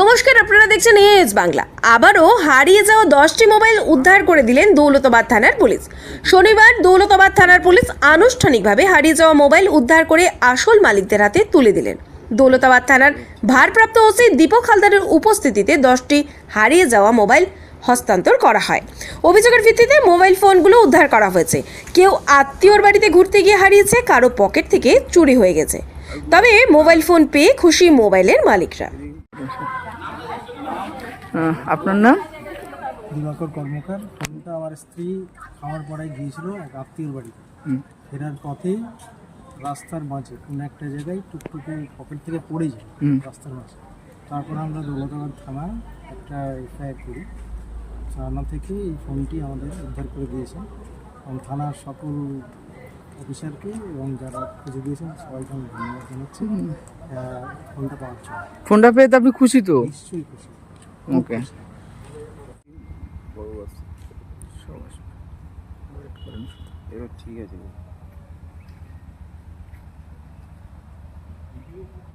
নমস্কার, আপনারা দেখছেন এএস বাংলা। আবারও হারিয়ে যাওয়া দশটি মোবাইল উদ্ধার করে দিলেন দৌলতাবাদ থানার পুলিশ। শনিবার দৌলতাবাদ থানার পুলিশ আনুষ্ঠানিকভাবে হারিয়ে যাওয়া মোবাইল উদ্ধার করে আসল মালিকদের হাতে তুলে দিলেন। দৌলতাবাদ থানার ভারপ্রাপ্ত ওসি দীপক হালদারের উপস্থিতিতে দশটি হারিয়ে যাওয়া মোবাইল হস্তান্তর করা হয়। অভিযোগের ভিত্তিতে মোবাইল ফোনগুলো উদ্ধার করা হয়েছে। কেউ আত্মীয়র বাড়িতে ঘুরতে গিয়ে হারিয়েছে, কারও পকেট থেকে চুরি হয়ে গেছে। তবে মোবাইল ফোন পেয়ে খুশি মোবাইলের মালিকরা। আপনার নাম? দিবাকর কর্মকার। ফোনটা আমার স্ত্রী খাওয়ার পড়ায় গিয়েছিল এক আত্মীয় বাড়িতে। ফেরার পথে রাস্তার মাঝে কোনো একটা জায়গায় টুকটুকে পকেট থেকে পড়ে যায় হুম। রাস্তার মাঝে। তারপর আমরা দৌলতাবাদ থানা একটা এফআইআর করি। থানা থেকে এই ফোনটি আমাদের উদ্ধার করে দিয়েছে। এবং থানার সকল অফিসারকে এবং যারা খুঁজে দিয়েছেন সবাইকে আমি ধন্যবাদ জানাচ্ছি। ফোনটা পাওয়ার জন্য। ফোনটা পেয়ে তো আপনি খুশি তো? নিশ্চয়ই খুশি। ওকে। এবার ঠিক আছে।